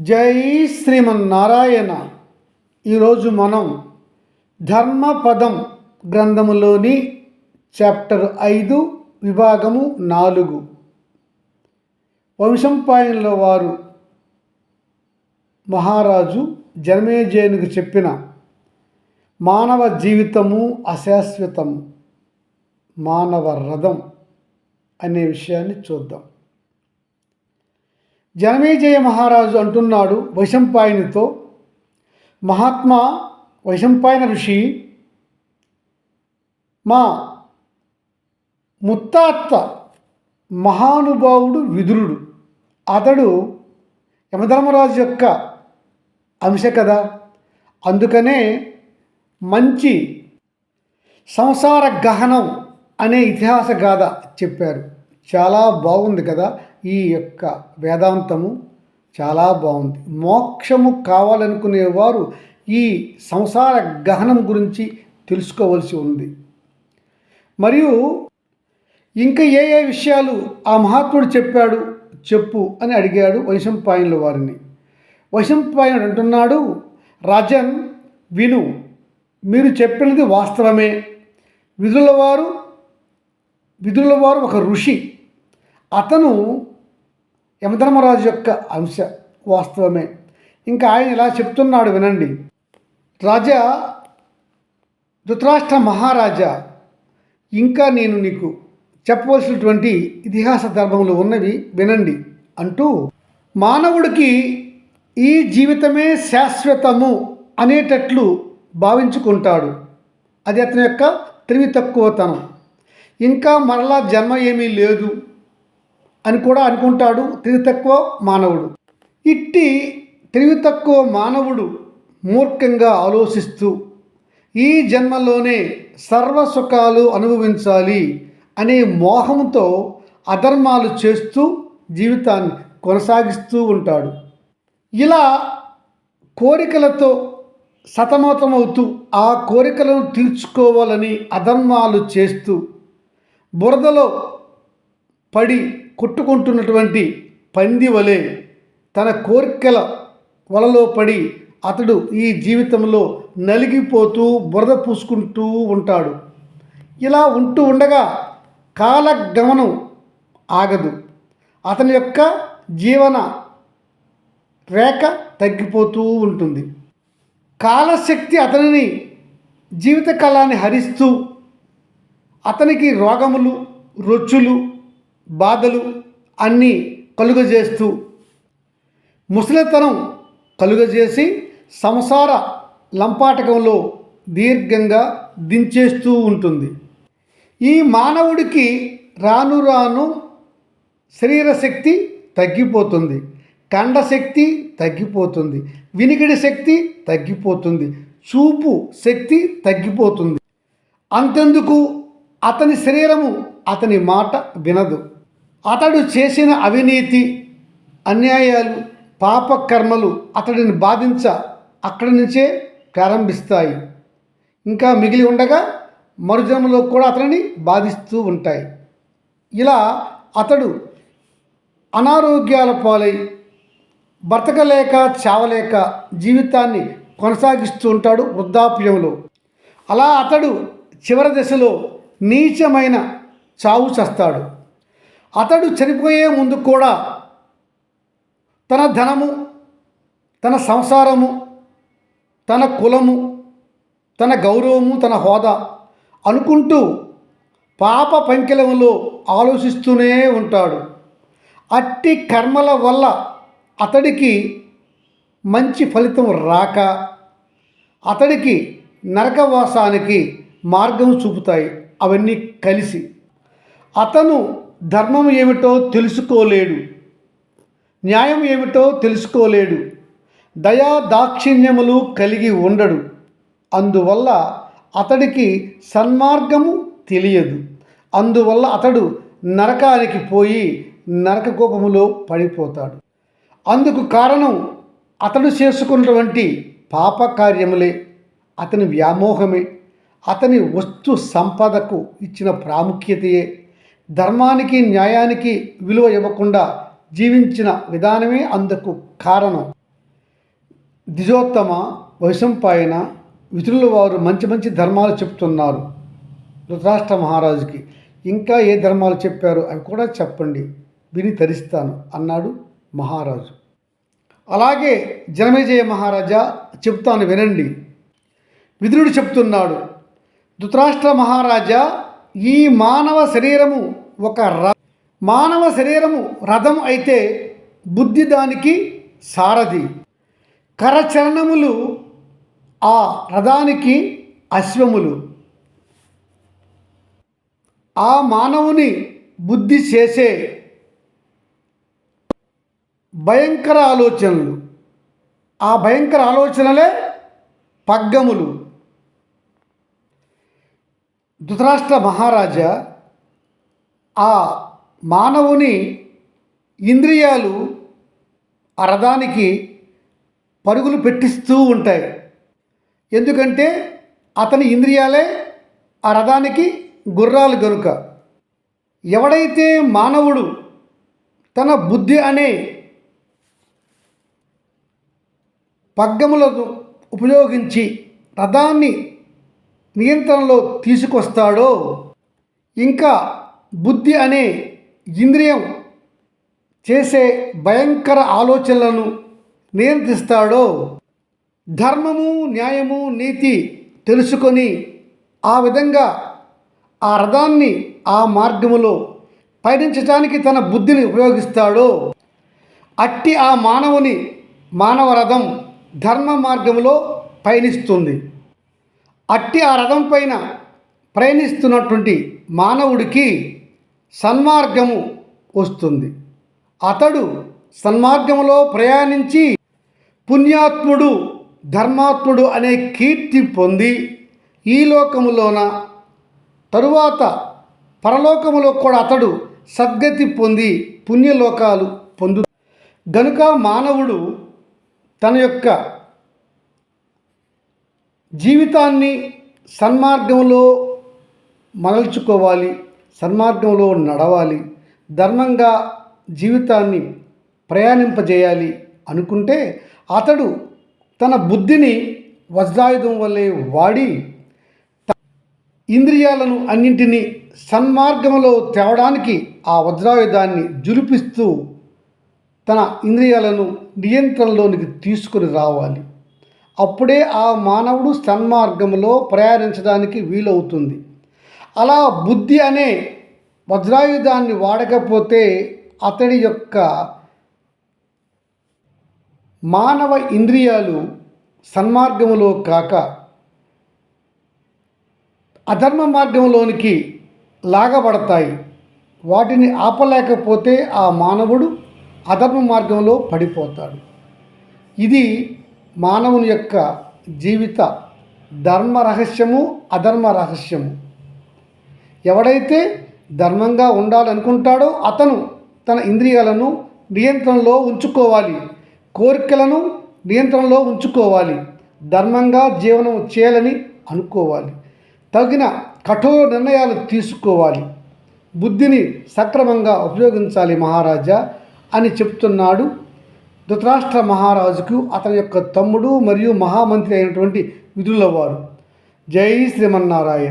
జై శ్రీమన్నారాయణ. ఈరోజు మనం ధర్మపదం గ్రంథములోని చాప్టర్ ఐదు విభాగము నాలుగు. వంశంపాయనుల వారు మహారాజు జనమేజయునికి చెప్పిన మానవ జీవితము అశాశ్వతము మానవ రథం అనే విషయాన్ని చూద్దాం. జనమేజయ మహారాజు అంటున్నాడు వైశంపాయనితో. మహాత్మా వైశంపాయన ఋషి మా ముత్తాత్త మహానుభావుడు విదురుడు. అతడు యమధర్మరాజు యొక్క అంశ కదా. అందుకనే మంచి సంసార గహనం అనే ఇతిహాస గాథ చెప్పారు. చాలా బాగుంది కదా. ఈ యొక్క వేదాంతము చాలా బాగుంది. మోక్షము కావాలనుకునేవారు ఈ సంసార గహనం గురించి తెలుసుకోవలసి ఉంది. మరియు ఇంకా ఏ ఏ విషయాలు ఆ మహాత్ముడు చెప్పాడు చెప్పు అని అడిగాడు వైశంపాయనుల వారిని. వైశంపాయనుడు అంటున్నాడు రాజన్ విను మీరు చెప్పినది వాస్తవమే. విధుల వారు విధుల వారు ఒక ఋషి. అతను యమధర్మరాజు యొక్క అంశ వాస్తవమే. ఇంకా ఆయన ఇలా చెప్తున్నాడు వినండి. రాజా ధృతరాష్ట్ర మహారాజా ఇంకా నేను నీకు చెప్పవలసినటువంటి ఇతిహాస ధర్మములు ఉన్నవి వినండి అంటూ మానవుడికి ఈ జీవితమే శాశ్వతము అనేటట్లు భావించుకుంటాడు. అది అతని యొక్క త్రివి తక్కువతనం ఇంకా మరలా జన్మ ఏమీ లేదు. అని కూడా అనుకుంటాడు. తెలివి తక్కువ మానవుడు. ఇట్టి తెలివి తక్కువ మానవుడు మూర్ఖంగా ఆలోచిస్తూ ఈ జన్మలోనే సర్వసుఖాలు అనుభవించాలి అనే మోహంతో అధర్మాలు చేస్తూ జీవితాన్ని కొనసాగిస్తూ ఉంటాడు. ఇలా కోరికలతో సతమతమవుతూ ఆ కోరికలను తీర్చుకోవాలని అధర్మాలు చేస్తూ బురదలో పడి కొట్టుకుంటున్నటువంటి పంది వలె తన కోరికల వలలో పడి అతడు ఈ జీవితంలో నలిగిపోతూ బురద పూసుకుంటూ ఉంటాడు. ఇలా ఉంటూ ఉండగా కాలగమనం ఆగదు. అతని యొక్క జీవన రేఖ తగ్గిపోతూ ఉంటుంది. కాలశక్తి అతనిని జీవితకాలాన్ని హరిస్తూ అతనికి రోగములు రొచ్చులు బాధలు అన్నీ కలుగజేస్తూ ముసలితనం కలుగజేసి సంసార లంపాటకంలో దీర్ఘంగా దించేస్తూ ఉంటుంది. ఈ మానవుడికి రాను రాను శరీర శక్తి తగ్గిపోతుంది. కండశక్తి తగ్గిపోతుంది. వినికిడి శక్తి తగ్గిపోతుంది. చూపు శక్తి తగ్గిపోతుంది. అంతెందుకు? అతని శరీరము అతని మాట వినదు. అతడు చేసిన అవినీతి అన్యాయాలు పాపకర్మలు అతడిని బాధించ అక్కడి నుంచే ప్రారంభిస్తాయి. ఇంకా మిగిలి ఉండగా మరుజన్మలో కూడా అతనిని బాధిస్తూ ఉంటాయి. ఇలా అతడు అనారోగ్యాల పాలై బ్రతకలేక చావలేక జీవితాన్ని కొనసాగిస్తూ ఉంటాడు వృద్ధాప్యంలో. అలా అతడు చివరి దశలో నీచమైన చావు చేస్తాడు. అతడు చనిపోయే ముందు కూడా తన ధనము తన సంసారము తన కులము తన గౌరవము తన హోదా అనుకుంటూ పాప పంకిలములో ఆలోచిస్తూనే ఉంటాడు. అట్టి కర్మల వల్ల అతడికి మంచి ఫలితం రాక అతడికి నరకవాసానికి మార్గం చూపుతాయి. అవన్నీ కలిసి. అతను ధర్మం ఏమిటో తెలుసుకోలేడు. న్యాయం ఏమిటో తెలుసుకోలేడు. దయా దాక్షిణ్యములు కలిగి ఉండడు. అందువల్ల అతడికి సన్మార్గము తెలియదు. అందువల్ల అతడు నరకానికి పోయి నరక కోపములో పడిపోతాడు. అందుకు కారణం అతడు చేసుకున్నటువంటి పాపకార్యములే. అతని వ్యామోహమే. అతని వస్తు సంపదకు ఇచ్చిన ప్రాముఖ్యతయే. ధర్మానికి న్యాయానికి విలువ ఇవ్వకుండా జీవించిన విధానమే అందుకు కారణం. దిజోత్తమ వైశంపాయన విధులు వారు మంచి మంచి ధర్మాలు చెప్తున్నారు. ధృతరాష్ట్ర మహారాజుకి ఇంకా ఏ ధర్మాలు చెప్పారు అవి కూడా చెప్పండి. విని తరిస్తాను అన్నాడు మహారాజు. అలాగే జనమేజయ మహారాజా చెప్తాను వినండి. విదురుడు చెప్తున్నాడు ధృతరాష్ట్ర మహారాజా ఈ మానవ శరీరము ఒక ర మానవ శరీరము రథం అయితే బుద్ధి దానికి సారథి. కరచరణములు ఆ రథానికి అశ్వములు. ఆ మానవుని బుద్ధి చేసే భయంకర ఆలోచనలు. ఆ భయంకర ఆలోచనలే పగ్గములు. ధృతరాష్ట్ర మహారాజా ఆ మానవుని ఇంద్రియాలు ఆ రథానికి పరుగులు పెట్టిస్తూ ఉంటాయి. ఎందుకంటే అతని ఇంద్రియాలే ఆ రథానికి గుర్రాలు గనుక. ఎవడైతే మానవుడు తన బుద్ధి అనే పగ్గములను ఉపయోగించి రథాన్ని నియంత్రణలో తీసుకొస్తాడో ఇంకా బుద్ధి అనే ఇంద్రియం చేసే భయంకర ఆలోచనలను నియంత్రిస్తాడో ధర్మము న్యాయము నీతి తెలుసుకొని ఆ విధంగా ఆ రథాన్ని ఆ మార్గములో పయనించటానికి తన బుద్ధిని ఉపయోగిస్తాడో అట్టి ఆ మానవుని మానవ రథం ధర్మ మార్గములో పయనిస్తుంది. అట్టి ఆ రథం పైన ప్రయాణిస్తున్నటువంటి మానవుడికి సన్మార్గము వస్తుంది. అతడు సన్మార్గంలో ప్రయాణించి పుణ్యాత్ముడు ధర్మాత్ముడు అనే కీర్తి పొంది ఈ లోకములోన తరువాత పరలోకములో కూడా అతడు సద్గతి పొంది పుణ్యలోకాలు పొందు గనుక మానవుడు తన యొక్క జీవితాన్ని సన్మార్గంలో మరల్చుకోవాలి సన్మార్గంలో నడవాలి ధర్మంగా జీవితాన్ని ప్రయాణింపజేయాలి అనుకుంటే అతడు తన బుద్ధిని వజ్రాయుధం వల్లే వాడి ఇంద్రియాలను అన్నింటినీ సన్మార్గంలో తేవడానికి ఆ వజ్రాయుధాన్ని జులిపిస్తూ తన ఇంద్రియాలను నియంత్రణలోనికి తీసుకొని రావాలి. అప్పుడే ఆ మానవుడు సన్మార్గంలో ప్రయాణించడానికి వీలవుతుంది. అలా బుద్ధి అనే వజ్రాయుధాన్ని వాడకపోతే అతడి యొక్క మానవ ఇంద్రియాలు సన్మార్గములో కాక అధర్మ మార్గంలోనికి లాగబడతాయి. వాటిని ఆపలేకపోతే ఆ మానవుడు అధర్మ మార్గంలో పడిపోతాడు. ఇది మానవుని యొక్క జీవిత ధర్మ రహస్యము అధర్మ రహస్యము. ఎవడైతే ధర్మంగా ఉండాలనుకుంటాడో అతను తన ఇంద్రియాలను నియంత్రణలో ఉంచుకోవాలి. కోరికలను నియంత్రణలో ఉంచుకోవాలి. ధర్మంగా జీవనం చేయాలని అనుకోవాలి. తగిన కఠోర నిర్ణయాలు తీసుకోవాలి. బుద్ధిని సక్రమంగా ఉపయోగించాలి మహారాజా అని చెప్తున్నాడు ధృతరాష్ట్ర మహారాజుకు అతని యొక్క తమ్ముడు మరియు మహామంత్రి అయినటువంటి విధుల వారు జై శ్రీమన్నారాయణ.